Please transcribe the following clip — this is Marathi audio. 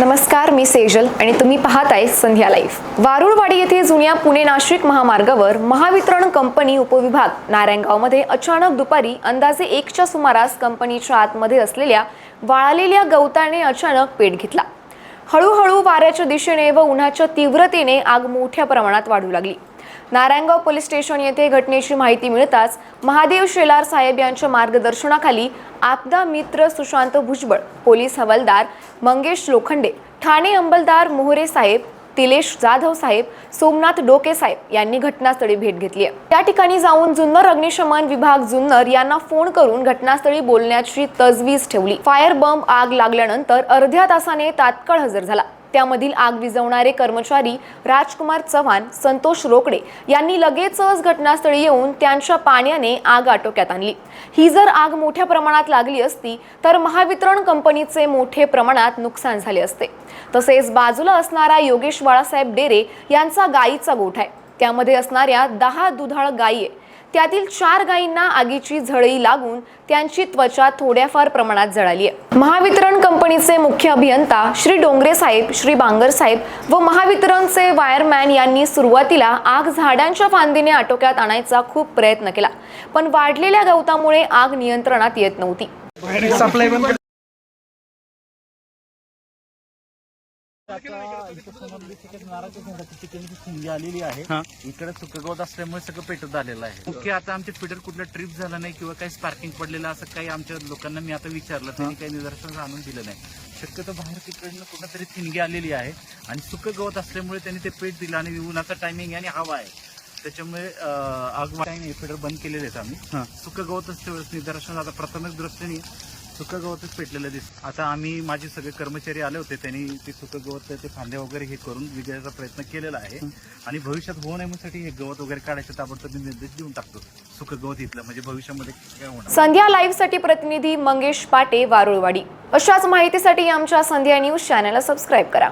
नमस्कार मी सेजल आणि तुम्ही पाहताय संध्या लाईफ वारुळवाडी येथे जुन्या पुणे नाशिक महामार्गावर महावितरण कंपनी उपविभाग नारायणगावमध्ये अचानक दुपारी अंदाजे एकच्या सुमारास कंपनीच्या आतमध्ये असलेल्या वाळलेल्या गवताने अचानक पेट घेतला. हळूहळू वाऱ्याच्या दिशेने व उन्हाच्या तीव्रतेने आग मोठ्या प्रमाणात वाढू लागली. नारायणगाव पोलीस स्टेशन येथे घटनेची माहिती मिळताच महादेव शेलार साहेब यांच्या मार्गदर्शनाखाली आपदा मित्र सुशांत भुजबळ पोलीस हवालदार मंगेश लोखंडे ठाणे अंमलदार मोहरे साहेब तिलेश जाधव साहेब सोमनाथ डोके साहेब यांनी घटनास्थळी भेट घेतली आहे. त्या ठिकाणी जाऊन जुन्नर अग्निशमन विभाग जुन्नर यांना फोन करून घटनास्थळी बोलण्याची तजवीज ठेवली. फायर बंब आग लागल्यानंतर अर्ध्या तासाने तात्काळ हजर झाला. त्यामधील आग विझवणारे कर्मचारी राजकुमार चव्हाण संतोष रोकडे यांनी लगेचच घटनास्थळी येऊन त्यांच्या पाण्याने आग आटोक्यात आणली. ही जर आग मोठ्या प्रमाणात लागली असती तर महावितरण कंपनीचे मोठे प्रमाणात नुकसान झाले असते. तसेच बाजूला असणारा योगेश बाळासाहेब डेरे यांचा गायीचा गोठ आहे. त्यामध्ये असणाऱ्या दहा दुधाळ गायी आहे त्यातील चार गायींना आगीची झळई लागून त्यांची त्वचा थोड्याफार प्रमाणात जळाली आहे. महावितरण कंपनीचे मुख्य अभियंता श्री डोंगरे साहेब श्री बांगर साहेब व महावितरणचे वायरमॅन यांनी सुरुवातीला आग झाडांच्या फांदीने आटोक्यात आणायचा खूप प्रयत्न केला पण वाढलेल्या गवतामुळे आग नियंत्रणात येत नव्हती. आलेली आहे. इकडे गवत असल्यामुळे सगळं पेटत आलेलं आहे. मुख्य आता आमचे फिडर कुठलं ट्रिप झालं नाही किंवा काही स्पार्किंग पडलेलं असं काही आमच्या लोकांना मी आता विचारलं त्यांनी काही निदर्शन आणून दिलं नाही. शक्यतो बाहेर तिकडनं कुठं तरी ठिणगी आलेली आहे आणि सुकं गवत असल्यामुळे त्यांनी ते पेट दिलं आणि उन्हाचा टायमिंग आणि हवा आहे. त्याच्यामुळे आग टाइम फिडर बंद केलेले आहेत. आम्ही. सुकं गवतच तेवढंच निदर्शन. आता प्राथमिक दृष्टीने सुकं गवतच पेटलेलं दिसत. आता आम्ही माझे सगळे कर्मचारी आले होते त्यांनी ते सुकं गवत ते फांद्या वगैरे हे करून विजयाचा प्रयत्न केलेला आहे. आणि भविष्यात होऊ नये हे गवत वगैरे काढायचं ताबडतोब निर्देश देऊन टाकतो. सुकं गवत इथलं म्हणजे भविष्यामध्ये काय होणार? संध्या लाईव्हसाठी प्रतिनिधी मंगेश पाटे वारुळवाडी. अशाच माहितीसाठी आमच्या संध्या न्यूज चॅनलला सबस्क्राईब करा.